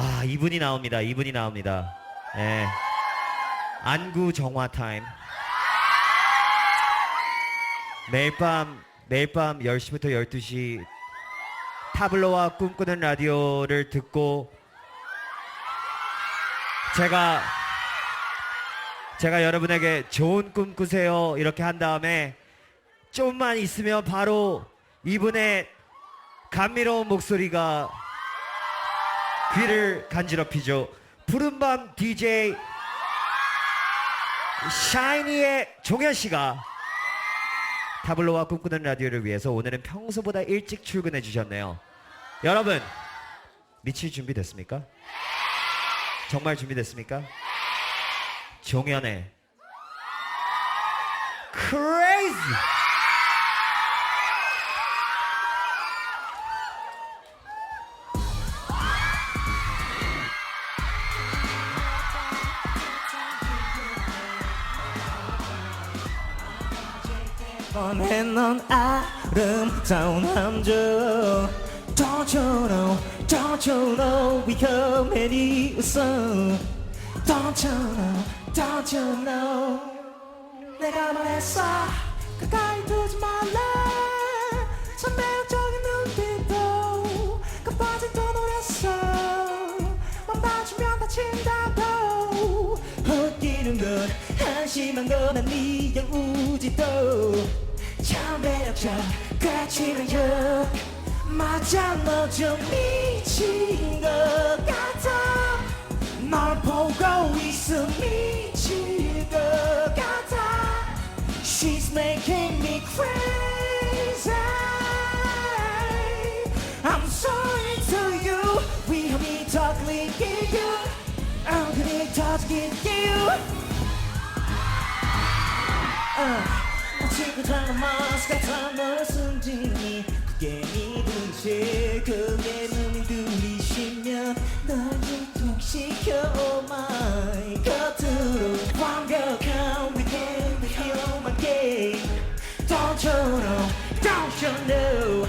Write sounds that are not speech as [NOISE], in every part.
아, 이분이 나옵니다. 이분이 나옵니다. 예. 안구 정화 타임. 매일 밤, 매일 밤 10시부터 12시 타블로와 꿈꾸는 라디오를 듣고 제가 제가 여러분에게 좋은 꿈 꾸세요 이렇게 한 다음에 좀만 있으면 바로 이분의 감미로운 목소리가 귀를 간지럽히죠. 푸른밤 DJ 샤이니의 종현 씨가 타블로와 꿈꾸는 라디오를 위해서 오늘은 평소보다 일찍 출근해 주셨네요. 여러분 미칠 준비 됐습니까? 정말 준비됐습니까? 종현의 Crazy 뻔해 넌 아름다운 남자 Don't you know, don't you know 위험해니 웃어. Don't you know, don't you know. 내가 말했어. 가까이 두지 말라 참 매력적인 눈빛도 끝까지 또 노렸어 맘 다치면 다친다고. 헛기는 건 한심한 건 아니야 우지도 참 매력적 까칠한 여 맞아 너 좀 미친 것 같아 널 보고 있어 미칠 것 같아 She's making me crazy I'm sorry to you 위험이 더 끌리길 엉근히 터지길 아, 친구처럼 머스 같아 널 숨지니 그게 믿음지 그게 눈이 들이쉬면 널 유통시켜 oh my 겉으로 완벽한 within the human game Don't you know, don't you know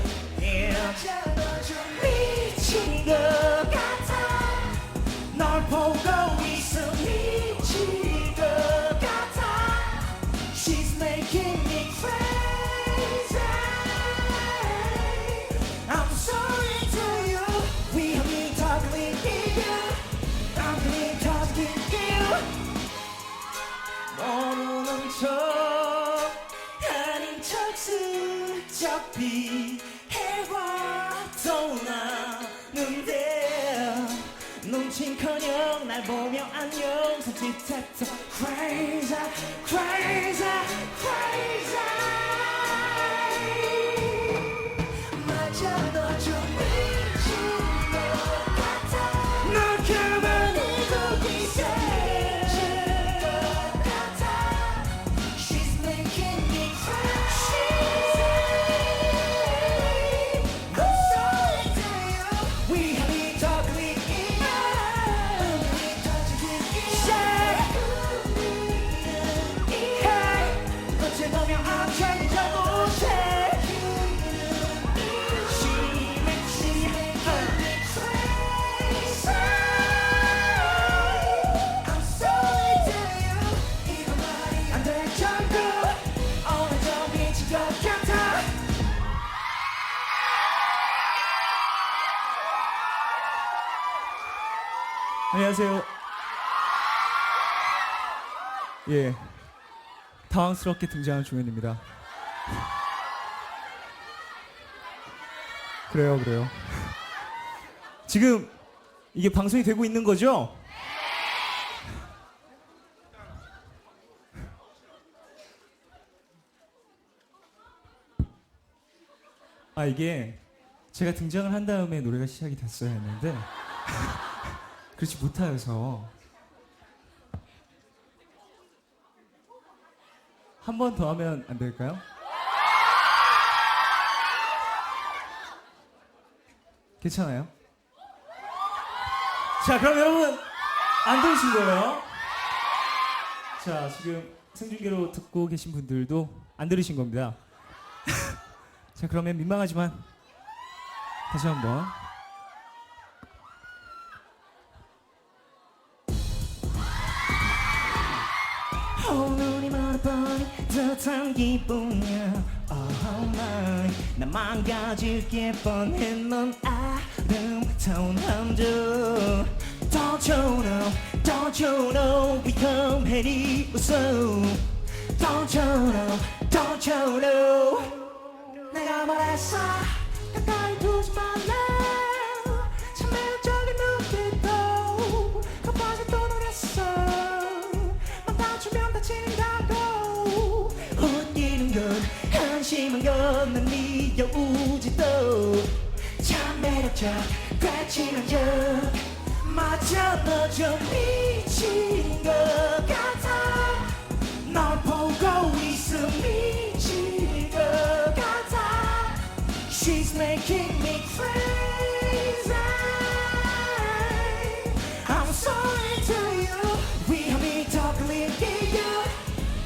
손 안녕하세요. 예. 당황스럽게 등장한 종현입니다. 그래요, 그래요. 지금 이게 방송이 되고 있는 거죠? 아, 이게 제가 등장을 한 다음에 노래가 시작이 됐어야 했는데 그렇지 못하여서 한 번 더 하면 안 될까요? 괜찮아요? 자, 그럼 여러분 안 들으신 거예요? 자, 지금 생중계로 듣고 계신 분들도 안 들으신 겁니다. [LAUGHS] 자, 그러면 민망하지만 다시 한번 나 망가질 게 뻔해 넌 아름다운 함정 Don't you know Don't you know 위험해리 웃어 Don't you know Don't you know 내가 말했어 참 매력적 괴치는 적 맞아 너좀 미친 것 같아. 널 보고 있어 미칠 것 같아. She's making me crazy. I'm sorry to you. 위험이 더 끌리기요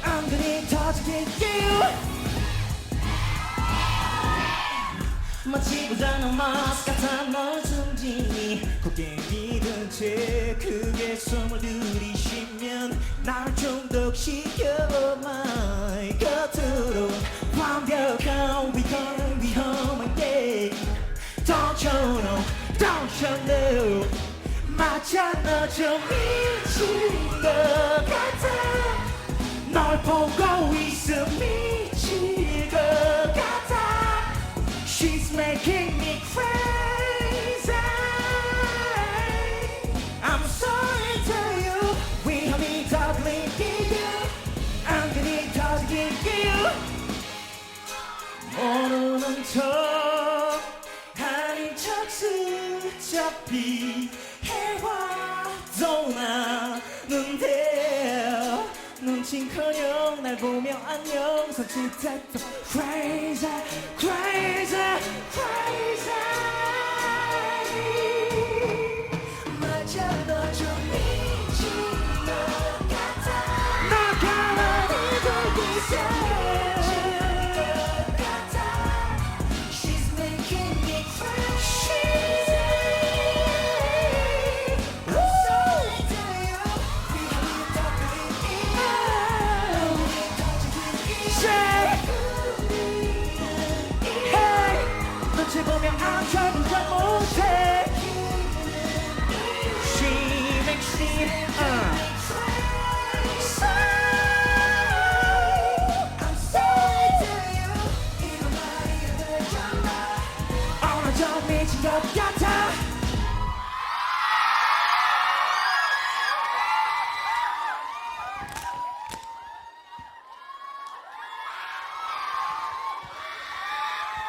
은근히 터지기요 마치 고장난 마스 같아 널 숨지니 고개 믿은 채 크게 숨을 들이쉬면 날 중독시켜 my 겉으로 완벽한 위험 위험한 게 Don't you know Don't you know 맞아 너좀 미친 것 같아 널 보고 있어 미칠 것 making me crazy. I'm sorry to you. 위험이 더 끌리기요 은근히 터지기요 모르는 척 아닌 척 슬쩍 피해와도 나는데 눈치커녕 날 보며 안녕. 손짓했던 crazy crazy Try.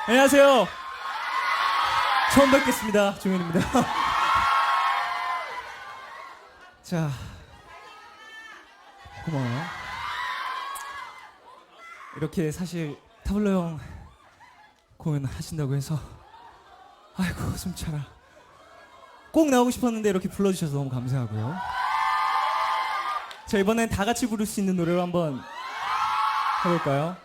안녕하세요. 처음 뵙겠습니다. 종현입니다. [LAUGHS] 자, 고마워요. 이렇게 사실 타블로 형 공연 하신다고 해서 아이고 숨 차라. 꼭 나오고 싶었는데 이렇게 불러주셔서 너무 감사하고요. 자 이번엔 다 같이 부를 수 있는 노래로 한번 해볼까요?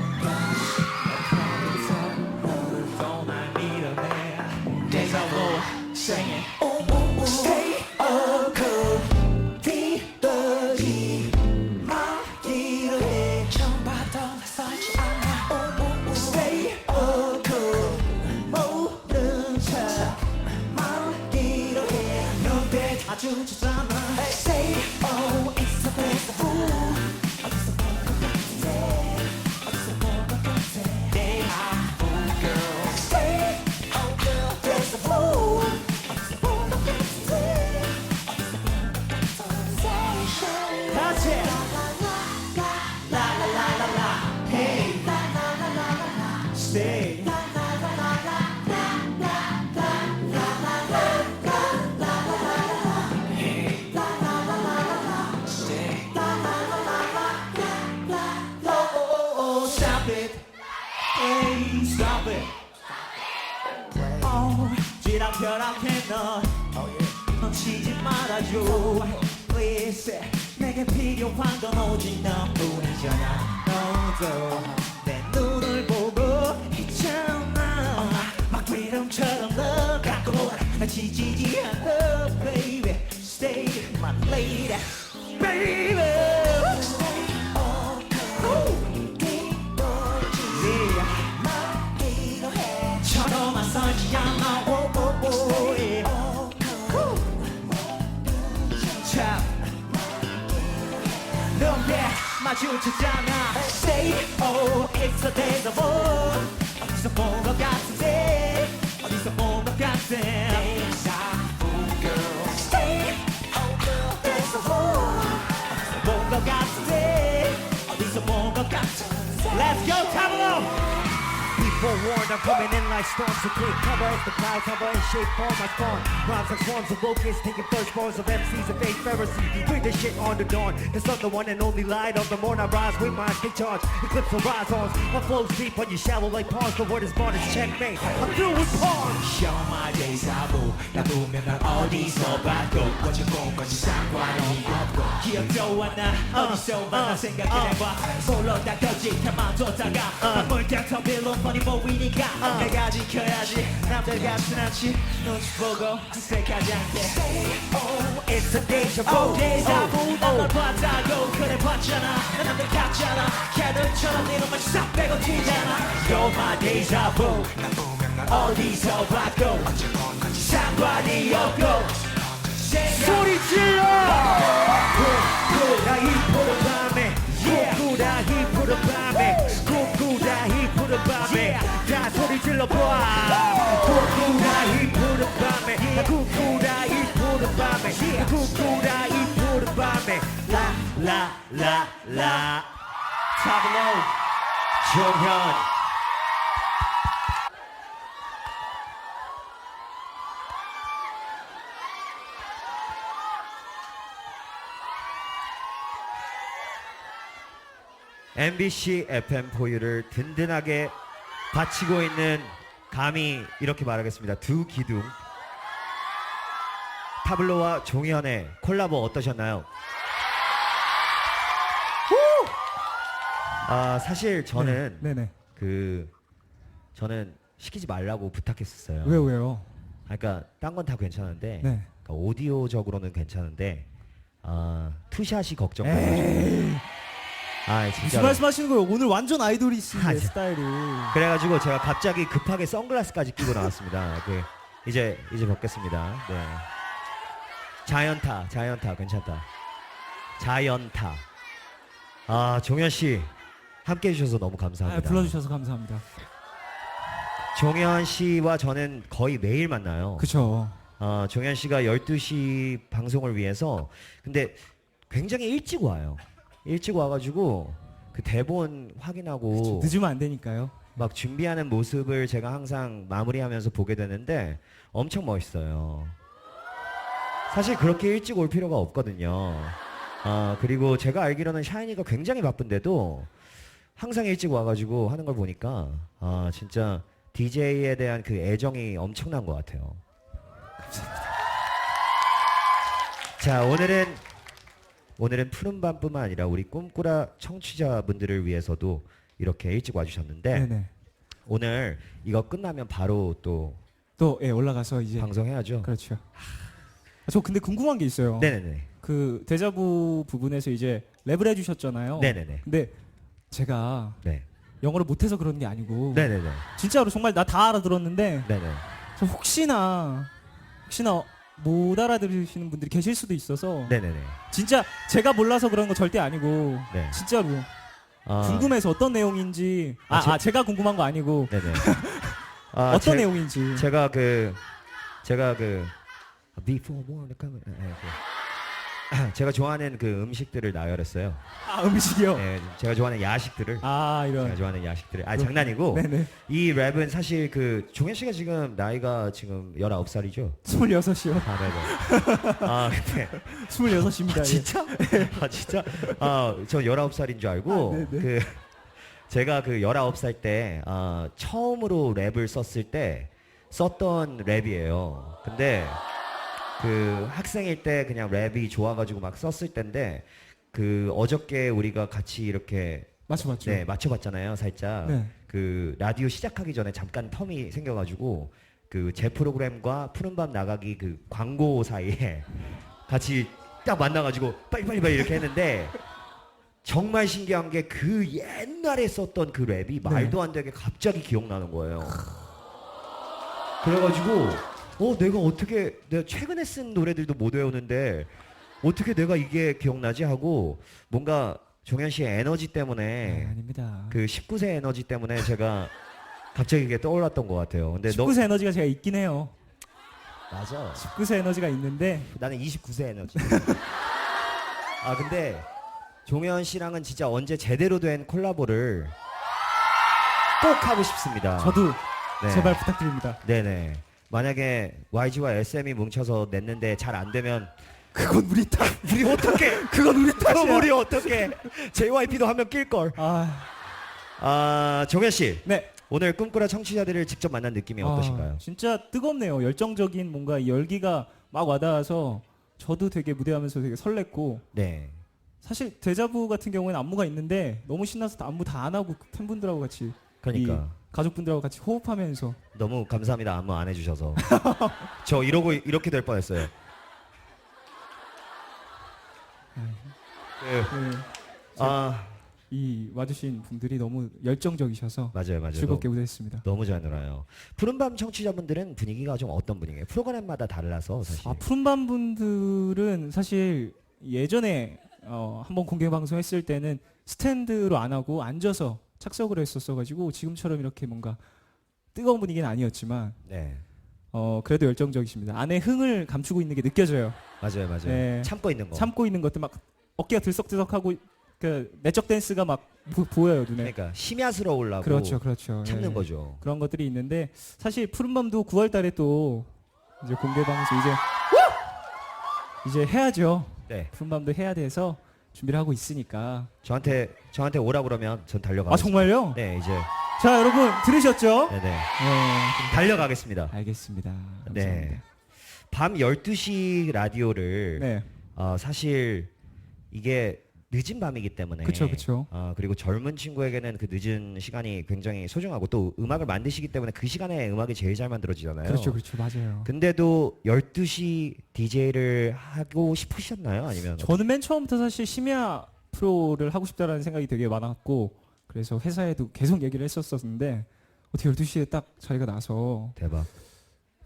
쥐랑벼락해 넌. 놓치지 말아줘. Please 내게 필요한 건 오직 너뿐이잖아. 너도 내 눈을 보고 있잖아. 막 리듬처럼 널 갖고 나 지치지 않아 baby. Stay my lady baby 마주쳤잖아 Say oh it's a deja vu 어 warned, I'm coming in like storms to take cover as the clouds hover in shape for my spawn. Rhymes like swarms of locusts, taking first forms of MCs and fake Pharisees. Bring this shit on the dawn. The sun, the one and only light of the morning. I rise with my take charge. Eclipse horizons. My flow's deep on you shallow like pawns. The word is born, it's checkmate. I'm through with pawns. Show my days vu 나 보면 널 어디서 봐도 어제 본 것이 상관이 없고 기억도 안나 어디서 만나 생각해봐 솔로 다 거짓말만 뒀다가 눈물 닥터 빌런 뻔히 보이니까 내가 지켜야지. 남들 같진 않지. 눈치 보고 어색하지 않게. Oh, it's a deja vu. Oh, deja vu. Oh, 난널 oh. 봤다고 그래 봤잖아. 난 남들 같잖아. 걔들처럼 네 놈만 싹 빼고 튀잖아. You're my deja vu. 어디서 봤고 상관이 없고. 소리 질러! 굽구다 힙푸른 밤에 굽구다 힙푸른 밤에. 굽구다 힙푸른 밤에 다 소리 질러봐. 굽구다 힙푸른 밤에 굽구다 힙푸른 밤에 굽구다 힙푸른 밤에. 라라라라. 타블로 종현 MBC FM 포유를 든든하게 바치고 있는 감히 이렇게 말하겠습니다. 두 기둥. 타블로와 종현의 콜라보 어떠셨나요? 후! 아 사실 저는 네, 네. 그 저는 시키지 말라고 부탁했었어요. 왜요, 왜요? 그러니까 딴 건 다 괜찮은데 네. 그러니까 오디오적으로는 괜찮은데 아 투샷이 에이, 아 무슨 진짜 말씀하시는 거예요? 오늘 완전 아이돌이신데 아, 네. 스타일이. 그래가지고 제가 갑자기 급하게 선글라스까지 끼고 나왔습니다. 그 이제 이제 벗겠습니다. 네. 자연타, 자연타 괜찮다. 자연타. 아 종현 씨 함께 해주셔서 너무 아, 감사합니다. 불러주셔서 감사합니다. 종현 씨와 저는 거의 매일 만나요. 그쵸. 어, 종현 씨가 12시 방송을 위해서 근데 굉장히 일찍 와요. 일찍 와가지고 그 대본 확인하고 늦으면 안 되니까요. 막 준비하는 모습을 제가 항상 마무리하면서 보게 되는데 엄청 멋있어요. 사실 그렇게 일찍 올 필요가 없거든요. 아, 그리고 제가 알기로는 샤이니가 굉장히 바쁜데도 항상 일찍 와가지고 하는 걸 보니까 아, 진짜 DJ에 대한 그 애정이 엄청난 것 같아요. 자, 오늘은 오늘은 푸른 밤뿐만 아니라 우리 꿈꾸라 청취자분들을 위해서도 이렇게 일찍 와주셨는데 네, 네. 오늘 이거 끝나면 바로 또 또 예, 올라가서 이제 방송해야죠. 그렇죠. 아, 저 근데 궁금한 게 있어요. 네네네. 그 데자부 부분에서 이제 랩을 해주셨잖아요. 네네네. 근데 제가 네. 영어를 못해서 그런 게 아니고 네네네. 진짜로 정말 나 다 알아들었는데 네네. 저 혹시나 혹시나 못 알아들으시는 분들이 계실 수도 있어서 네네네. 진짜 제가 몰라서 그런 거 절대 아니고 네. 진짜로 아, 궁금해서 어떤 내용인지 아, 아, 제- 아, 제가 궁금한 거 아니고 네네. [LAUGHS] 아, 어떤 제- 내용인지 제가 그 제가 그 before morning coming 네, 그 [CLEARS THROAT] 제가 좋아하는 그 음식들을 나열했어요. 아 음식이요 네, 제가 좋아하는 야식들을 아 제가 이런 좋아하는 야식들을 아 장난이고 [LAUGHS] 네네 이 랩은 사실 그 종현 씨가 지금 나이가 지금 19살이죠? 26이요 아, 네 네. [LAUGHS] 아, 근데 26입니다 아, 진짜? 아, 진짜? 아, 저 19살인 줄 알고, 아. 그, [LAUGHS] 제가 그 19살 때, 아, 처음으로 랩을 썼을 때 썼던 랩이에요. 근데, 그 학생일 때 그냥 랩이 좋아가지고 막 썼을 때인데 그 어저께 우리가 같이 이렇게 맞죠. 네 맞춰봤잖아요 살짝 네. 그 라디오 시작하기 전에 잠깐 텀이 생겨가지고 그 제 프로그램과 푸른밤 나가기 그 광고 사이에 [LAUGHS] 같이 딱 만나가지고 빨리빨리 빨리 이렇게 했는데 정말 신기한 게 그 옛날에 썼던 그 랩이 말도 안 되게 갑자기 기억나는 거예요. 그래가지고 어 내가 어떻게 내가 최근에 쓴 노래들도 못 외우는데 어떻게 내가 이게 기억나지 하고 뭔가 종현 씨의 에너지 네, 때문에 아 닙니다. 그 19세 에너지 때문에 제가 갑자기 이게 떠올랐던 것 같아요. 근데 19세 에너지가 제가 있긴 해요. 너 맞아. 19세 에너지가 있는데 나는 29세 에너지. [LAUGHS] 아 근데 종현 씨랑은 진짜 언제 제대로 된 콜라보를 꼭 하고 싶습니다. 저도 네. 제발 부탁드립니다. 네네. 만약에 YG와 SM이 뭉쳐서 냈는데 잘 안 되면 그건 우리 탓. [LAUGHS] 우리 어떻게? [LAUGHS] 그건 우리 그럼 탓이야. 우리 어떻게? JYP도 한 명 낄 걸. 아, 아 종현 씨 네. 오늘 꿈꾸라 청취자들을 직접 만난 느낌이 어떠신가요? 아, 진짜 뜨겁네요. 열정적인 뭔가 이 열기가 막 와닿아서 저도 되게 무대하면서 되게 설렜고 네. 사실 데자부 같은 경우에는 안무가 있는데 너무 신나서 안무 다 안 하고 팬분들하고 같이 그러니까. 이 가족분들하고 같이 호흡하면서 너무 감사합니다. 안무 안 해주셔서. [LAUGHS] 저 이러고 이렇게 될 뻔했어요. 그, 네, 아 이 와주신 분들이 너무 열정적이셔서 맞아요, 맞아요. 즐겁게 무대했습니다. 너무 잘 놀아요. 푸른밤 청취자분들은 분위기가 좀 어떤 분위기예요? 프로그램마다 달라서 사실. 아 푸른밤 분들은 사실 예전에 어, 한번 공개 방송했을 때는 스탠드로 안 하고 앉아서 착석을 했었어가지고 지금처럼 이렇게 뭔가 뜨거운 분위기는 아니었지만 네, 어 그래도 열정적이십니다. 안에 흥을 감추고 있는 게 느껴져요. 맞아요, 맞아요. 네. 참고 있는 거. 참고 있는 것들 막 어깨가 들썩들썩하고 그 내적 댄스가 막 보, 보여요 눈에. 그러니까 심야스러우려고 그렇죠, 그렇죠. 참는 예. 거죠. 그런 것들이 있는데 사실 푸른밤도 9월달에 또 이제 공개 방송 이제 이제 해야죠. 네, 푸른밤도 해야 돼서 준비를 하고 있으니까. 저한테 저한테 오라 그러면 전 달려가. 아 정말요? 네, 이제 자 여러분 들으셨죠? 네네 네. 달려가겠습니다. 알겠습니다. 네. 감사합니다. 밤 12시 라디오를 네. 어, 사실 이게 늦은 밤이기 때문에 그쵸, 그쵸. 어, 그리고 젊은 친구에게는 그 늦은 시간이 굉장히 소중하고 또 음악을 만드시기 때문에 그 시간에 음악이 제일 잘 만들어지잖아요. 그렇죠, 그렇죠, 맞아요. 근데도 12시 DJ를 하고 싶으셨나요? 아니면 저는 맨 처음부터 사실 심야 프로를 하고 싶다라는 생각이 되게 많았고 그래서 회사에도 계속 얘기를 했었었는데 어떻게 12시에 딱 자리가 나서 대박.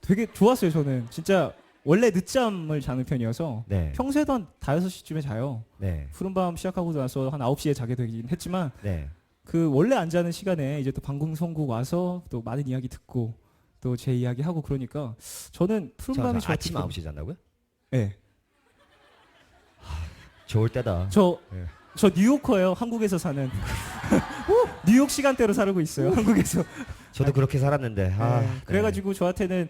되게 좋았어요 저는 진짜 원래 늦잠을 자는 편이어서 네. 평소에도 한 5시쯤에 자요 네. 푸른 밤 시작하고 나서 한 9시에 자게 되긴 했지만 네. 그 원래 안 자는 시간에 이제 또 방송선곡 와서 또 많은 이야기 듣고 또 제 이야기 하고 그러니까 저는 푸른밤이 저, 아침 저한테 9시 잔다고요? 네. 좋을 때다. 저, 예. 저 뉴요커예요. 한국에서 사는. [LAUGHS] 뉴욕 시간대로 살고 있어요. 한국에서. 저도 그렇게 살았는데. 아, 네. 그래가지고 저한테는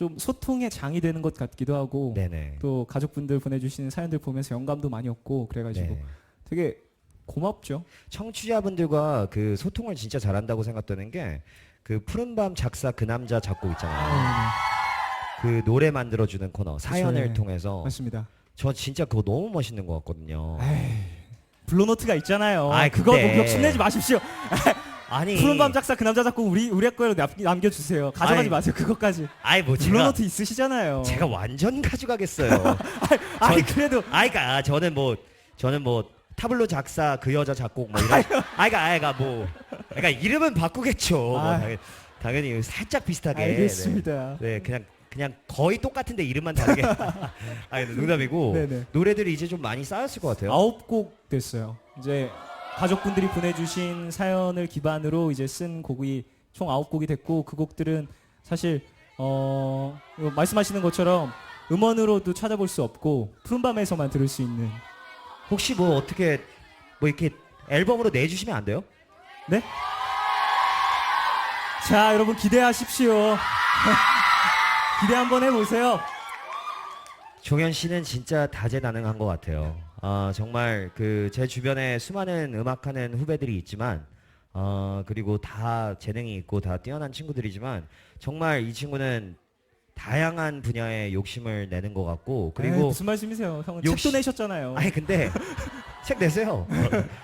좀 소통의 장이 되는 것 같기도 하고 네. 네네. 또 가족분들 보내주시는 사연들 보면서 영감도 많이 얻고 그래가지고 네. 되게 고맙죠. 청취자분들과 그 소통을 진짜 잘한다고 생각되는 게 그 푸른밤 작사 그 남자 작곡 있잖아요. 아, 그 노래 만들어주는 코너 사연을 네. 통해서 맞습니다. 저 진짜 그거 너무 멋있는 것 같거든요. 에이, 블루노트가 있잖아요. 아이, 그거 근데- 욕심내지 마십시오. [LAUGHS] 아니, 푸른 밤 작사 그 남자 작곡 우리 우리 거로 남- 남겨 주세요. 가져가지 아이, 마세요. 그것까지. 아이 뭐 제가 블루노트 있으시잖아요. 제가 완전 가져가겠어요. [LAUGHS] 아니 그래도 아이가 저는 뭐 저는 뭐 타블로 작사 그 여자 작곡 뭐 이런 아이가 아이가 뭐 그러니까 이름은 바꾸겠죠. 뭐 아이. 당연, 당연히 살짝 비슷하게. 알겠습니다. 네, 네, 그냥 그냥 거의 똑같은데 이름만 다르게. [LAUGHS] 아니 농담이고 네네. 노래들이 이제 좀 많이 쌓였을 것 같아요. 아홉 곡 됐어요. 이제 가족분들이 보내주신 사연을 기반으로 이제 쓴 곡이 총 아홉 곡이 됐고 그 곡들은 사실 어 말씀하시는 것처럼 음원으로도 찾아볼 수 없고 푸른밤에서만 들을 수 있는 혹시 뭐 어떻게 뭐 이렇게 앨범으로 내주시면 안 돼요? 네? 자 여러분 기대하십시오. [LAUGHS] 기대 한번 해보세요. 종현 씨는 진짜 다재다능한 것 같아요. 아, 정말 그 제 주변에 수많은 음악하는 후배들이 있지만 어, 그리고 다 재능이 있고 다 뛰어난 친구들이지만 정말 이 친구는 다양한 분야의 욕심을 내는 것 같고 에이, 그리고 무슨 말씀이세요? 형은 욕심- 책도 내셨잖아요. 아니 근데 [LAUGHS] 책 내세요.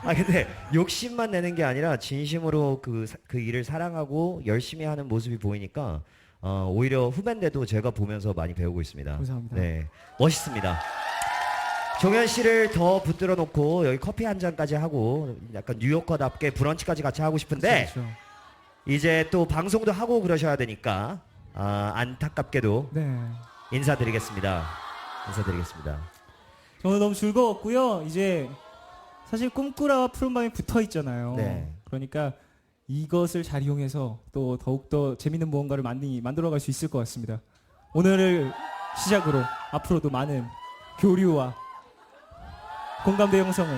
아 근데 욕심만 내는 게 아니라 진심으로 그, 사- 그 일을 사랑하고 열심히 하는 모습이 보이니까 어, 오히려 후배인데도 제가 보면서 많이 배우고 있습니다. 감사합니다. 네, 멋있습니다. 종현 씨를 더 붙들어 놓고 여기 커피 한 잔까지 하고 약간 뉴요커답게 브런치까지 같이 하고 싶은데 그렇죠. 이제 또 방송도 하고 그러셔야 되니까 아, 안타깝게도 네. 인사드리겠습니다. 인사드리겠습니다. 저는 너무 즐거웠고요. 이제 사실 꿈꾸라와 푸른밤이 붙어 있잖아요. 네. 그러니까 이것을 잘 이용해서 또 더욱더 재밌는 무언가를 만들, 만들어갈 수 있을 것 같습니다. 오늘을 시작으로 앞으로도 많은 교류와 공감대 형성을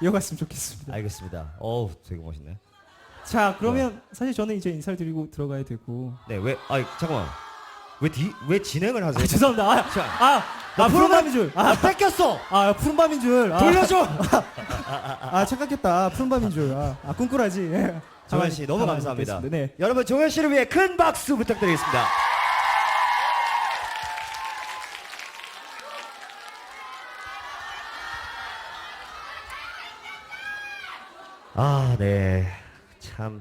이어갔으면 좋겠습니다. 알겠습니다. 어우, 되게 멋있네. 자, 그러면 사실 저는 이제 인사를 드리고 들어가야 되고. 네, 왜, 아, 잠깐만. 왜, 뒤, 왜 진행을 하세요? 아, 죄송합니다. 아, 자, 아, 아 푸른 밤인 줄. 아, 아, 뺏겼어! 아, 푸른 밤인 줄. 아, 돌려줘! [LAUGHS] 아 착각했다 푸른 밤인 줄. 아, 아 꿈꾸라지. 예. 정현 씨, 너무 가만히 감사합니다. 있겠습니다. 네. 여러분, 종현 씨를 위해 큰 박수 부탁드리겠습니다. 네. 참,